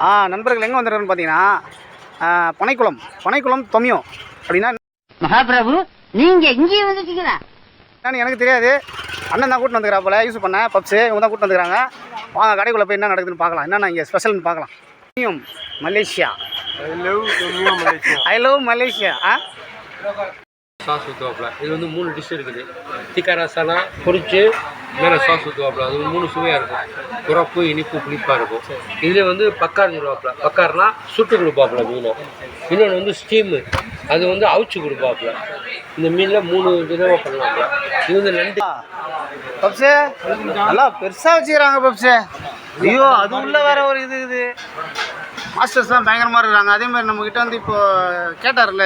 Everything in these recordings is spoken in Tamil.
ஆ நண்பர்கள் எங்கே வந்திருக்கேன்னு பார்த்தீங்கன்னா பனைக்குளம் பனைக்குளம் தொமியோ அப்படின்னா மகாபிரபு நீங்க இங்கே வந்துட்டீங்களா? என்னன்னு எனக்கு தெரியாது. அண்ணன் தான் கூட்டு வந்துக்கிறாப்புல யூஸ் பண்ண பப்ஸு இவங்க தான் கூட்டு வந்துக்கிறாங்க. வாங்க கடைக்குள்ளே போய் என்ன நடக்குதுன்னு பார்க்கலாம். என்னென்ன இங்கே ஸ்பெஷல்னு பார்க்கலாம். Tom yum Malaysia. I love Malaysia. Ah? Sauce ஊற்றுவாப்பில் இது வந்து மூணு டிஷ் இருக்குது. திக்கா ரசாலா பொரிச்சு மேலே சாஸ் ஊற்றுவாப்பில் அது மூணு சுவையாக இருக்கும். குறப்பு இனிப்பு புளிப்பாக இருக்கும். இதில் வந்து பக்கார் சொல்லுவாப்பில். பக்கார்னா சுட்டு கொடுப்பாப்பில் மீனை. இன்னொன்று வந்து ஸ்டீமு அது வந்து அவிச்சு கொடுப்பாப்புல. இந்த மீனில் மூணு விதமாக பண்ணுவாப்புல இது வந்து நண்டு பப்ஸு? நல்லா பெருசாக வச்சுக்கிறாங்க பப்ஸு. ஐயோ அது உள்ள வேற ஒரு இது இது. மாஸ்டர்ஸ்லாம் பயங்கரமாக இருக்கிறாங்க. அதே மாதிரி நம்மக்கிட்ட வந்து இப்போ கேட்டார்ல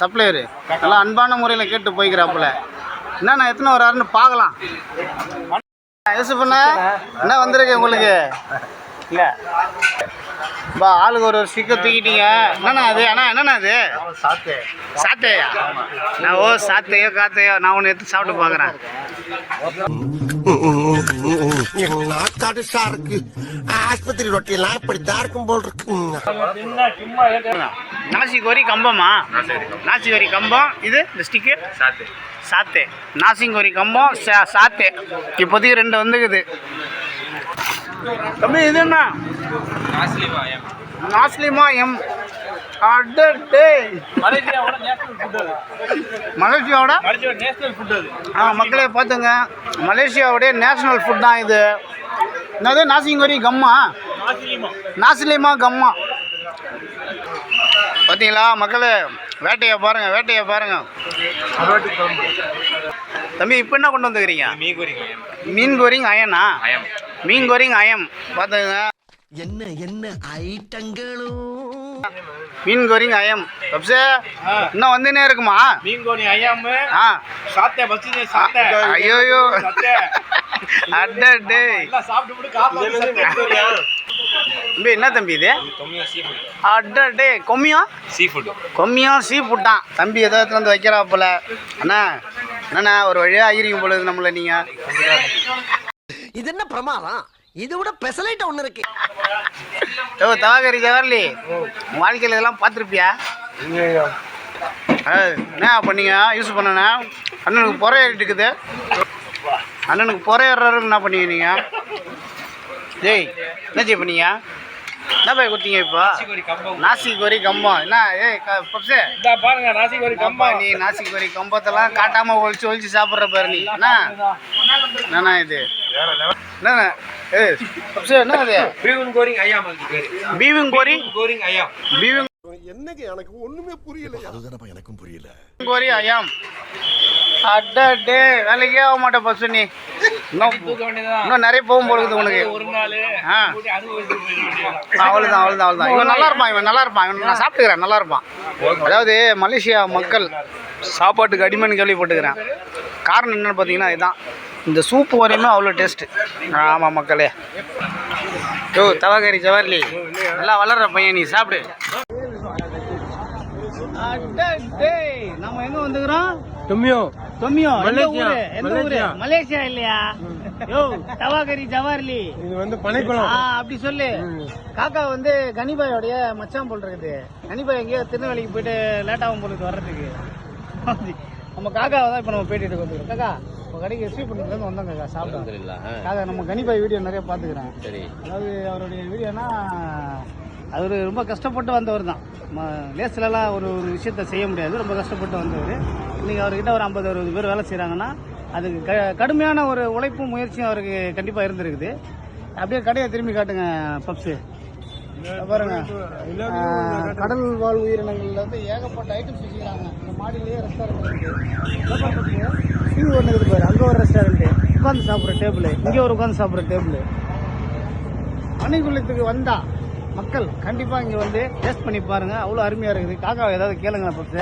சப்ளையரு. நல்லா அன்பான முறையில் கேட்டு போய்க்கிறாப்புல. என்னண்ணா எத்தனை வராருன்னு பார்க்கலாம். யோசிப்பு பண்ண என்ன வந்திருக்கு உங்களுக்கு? இல்லை. பா ஆளுக்கு ஒரு ஒரு ஸ்டிக்கர் தூக்கிட்டீங்க. என்னண்ணா அது? அண்ணா என்னண்ணா அது? சாத்தையா? நான் ஓ சாத்தையோ காத்தையோ நான் ஒன்று எடுத்து சாப்பிட்டு பார்க்குறேன். ஆஸ்பத்திரி ரொட்டியெல்லாம் இப்படித்தான் இருக்கும் போல் இருக்கு நாசி கோரி கம்பமா? நாசி கோரி கம்பம் இது இந்த ஸ்டிக்கு? சாத்து. சாத்தே. நாசிங்கோரி கம்பம் சாத்தே. இப்போதைக்கு ரெண்டு வந்துக்குது. தம்பி இது என்ன? நாஸ்லிமா எம் மலேசியாவோட ஆ மக்களே பார்த்துங்க. மலேசியாவுடைய நேஷனல் ஃபுட் தான் இது. என்னது? நாசிங்கோரி கம்மா? நாசிலிமா. கம்மா. பார்த்தீங்களா? மக்களே வேட்டையை பாருங்க வேட்டையை பாருங்க. தம்பி இப்போ என்ன கொண்டு வந்துக்கிறீங்க மீன் கோரிங் அயனா. மீன் கோரிங் அயம் பார்த்துங்க என்ன என்ன ஐட்டங்களும் மீன் கோரிங் அயம் பப்ஸே இன்னும் வந்துனே இருக்குமா? மீன்கோணி ஐயாமு ஆ. சாத்தே பச்சு சாத்தே ஐயோயோ சத்தே. அடே எல்லாம் சாப்பிட்டு காப்பாத்து சத்தே தம்பி என்ன தம்பி இது? அடே கொம்மியா? சீ ஃபுட்டு கொம்மியும் சீ ஃபுட்டான் தம்பி ஏதோ எடுத்துட்டு வந்து வைக்கிறாப்புல. அண்ணா என்னண்ணா ஒரு வழியாக ஆகிறீங்க போல நம்மள நீங்கள் இது என்ன பிரமாதம்? இது விட பெசலைட் ஒண்ணு இருக்கு. ஓ தவாகரி ஜவஹர்லி உன் வாழ்க்கையில் இதெல்லாம் பார்த்துருப்பியா? என்ன பண்ணீங்க? யூஸ் பண்ணண்ணா அண்ணனுக்கு புற ஏறிட்டு இருக்குது அண்ணனுக்கு புற ஏறுறதுக்கு என்ன பண்ணீங்க நீங்கள் டேய் என்ன செய்ய பண்ணீங்க? என்ன போய் கொடுத்தீங்க இப்போ? நாசி கோரி கம்பம். என்ன ஏய் க- பப்ஸு. இந்த பாருங்க நாசிகோரி கம்பா நீ நாசி கோரி கம்பத்தெல்லாம் காட்டாம ஒழிச்சு ஒழிச்சு சாப்பிட்ற பாரு நீ. என்ன? என்னண்ணா இது? என்னண்ணா? பப்ஸு என்ன அது கோரிங் அதுக்கு பேர். பீவிங் கோரி? கோரிங் ஐயாம் பீவிங் அதுதானப்பா எனக்கும் புரியல. கோரி ஐயாம். அடே வேலைக்கே ஆக மாட்டேன் பஸ் நீ. இன்னும் இன்னும் நிறைய போகும் பொழுது உனக்கு. ஒரு நாள் ஆ. அவ்வளோதான் அவ்வளோதான் அவ்வளோதான் இவன் நல்லா இருப்பான் இவன் நல்லா இருப்பான். இவன் நான் சாப்பிட்டுக்கிறேன் நல்லா இருப்பான். அதாவது மலேசியா மக்கள் சாப்பாட்டுக்கு அடிமைன்னு கேள்விப்பட்டுக்கிறேன் காரணம் என்னன்னு பார்த்தீங்கன்னா இதுதான். இந்த சூப்பு வரையுமே அவ்வளோ டேஸ்ட்டு ஆமாம் மக்களே. யோ தவகரி ஜவஹர்லி நல்லா வளர்ற பையன் நீ சாப்பிடு. நம்ம எங்க வந்துக்கிறோம்? தொம்மியோ தொம்மியோ மலேசியா? எந்த ஊரு? மலேசியா. மலேசியா இல்லையா யோ தவாகரி ஜவஹர்லி இது வந்து பனைக்குளம் ஆ அப்படி சொல்லு. காக்கா வந்து கனிபாயோடைய மச்சான் போல் இருக்குது கனிபாய் எங்கேயோ திருநெல்வேலிக்கு போயிட்டு லேட் ஆகும் போல இருக்கு வர்றதுக்கு நம்ம காக்காவை தான் இப்போ நம்ம பேட்டிட்டு வந்துருக்கோம் காக்கா இப்போ கடைக்கு எஸ்பி பண்ணுறதுலேருந்து வந்தோம் காக்கா சாப்பிட்டோம் காக்கா நம்ம கனிபாய் வீடியோ நிறைய பார்த்துக்கிறேன் சரி அதாவது அவருடைய வீடியோனா அவர் ரொம்ப கஷ்டப்பட்டு வந்தவர் தான். லேஸ்லலாம் ஒரு ஒரு விஷயத்த செய்ய முடியாது. ரொம்ப கஷ்டப்பட்டு வந்தவர். இன்னைக்கு அவர்கிட்ட ஒரு ஐம்பது அறுபது பேர் வேலை செய்கிறாங்கன்னா அதுக்கு க கடுமையான ஒரு உழைப்பும் முயற்சியும் அவருக்கு கண்டிப்பாக இருந்திருக்குது. அப்படியே கடையை திரும்பி காட்டுங்க பப்ஸு. பாருங்க. கடல் வாழ் உயிரினங்கள்ல வந்து ஏகப்பட்ட ஐட்டம்ஸ் வச்சுக்கிறாங்க இந்த மாடியிலேயே ரெஸ்டாரண்ட் இருக்கு. இது ஒன்று இருக்குது பாரு. அங்கே ஒரு ரெஸ்டாரண்ட் உட்காந்து சாப்பிட்ற டேபிள் இங்கே ஒரு உட்காந்து சாப்பிட்ற டேபிள் மணிக்குள்ளத்துக்கு வந்தா மக்கள் கண்டிப்பா இங்க வந்து டேஸ்ட் பண்ணி பாருங்க. அவ்வளவு அருமையா இருக்குது. காக்கா ஏதாவது கேளுங்க பத்து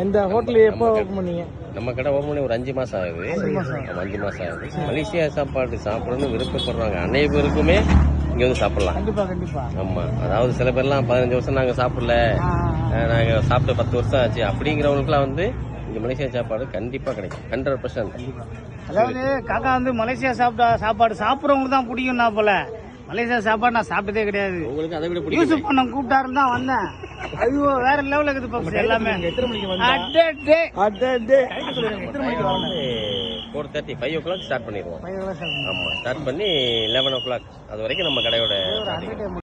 இந்த ஹோட்டல் எப்போ ஓப்பன் பண்ணீங்க? நம்ம கடை ஓப்பன் பண்ணி ஒரு அஞ்சு மாசம் ஆகுது. அஞ்சு மாசம் ஆகுது. மலேசியா சாப்பாடு சாப்பிடணும்னு விருப்பப்படுறாங்க. அனைத்து பேருக்குமே இங்க வந்து சாப்பிடலாம். கண்டிப்பா கண்டிப்பா. ஆமா. அதாவது சில பேர்லாம் பதினஞ்சு வருஷம் நாங்க சாப்பிடல. ஆ, அஹ், நாங்க சாப்பிட்டு பத்து வருஷம் ஆச்சு. அப்படிங்கிறவங்களுக்குலாம் வந்து இங்க மலேசியா சாப்பாடு கண்டிப்பா கிடைக்கும். ஹண்ட்ரட் பர்சன்ட் அதாவது காக்கா வந்து மலேசியா சாப்பிட்டா சாப்பாடு சாப்பிட்றவங்களுக்கு தான் பிடிக்கும்னா போல. மலேசியா சாப்பாடு நான் சாப்பிட்டதே கிடையாது. உங்களுக்கு அதை விட யூசுப் பண்ண கூப்பிட்டாருன்னு தான் வந்தேன். ஐயோ வேற லெவலுக்கு இருக்குது பப்ஸ் எல்லாமே. எத்தனை மணிக்கு வந்தா? அடடே. அடடே. எத்தனை மணிக்கு வரணும்? Four thirty five o'clock start பண்ணிடுவோம். ஆமாம் ஸ்டார்ட் பண்ணி லெவன் ஓ கிளாக் அது வரைக்கும் நம்ம கடையோட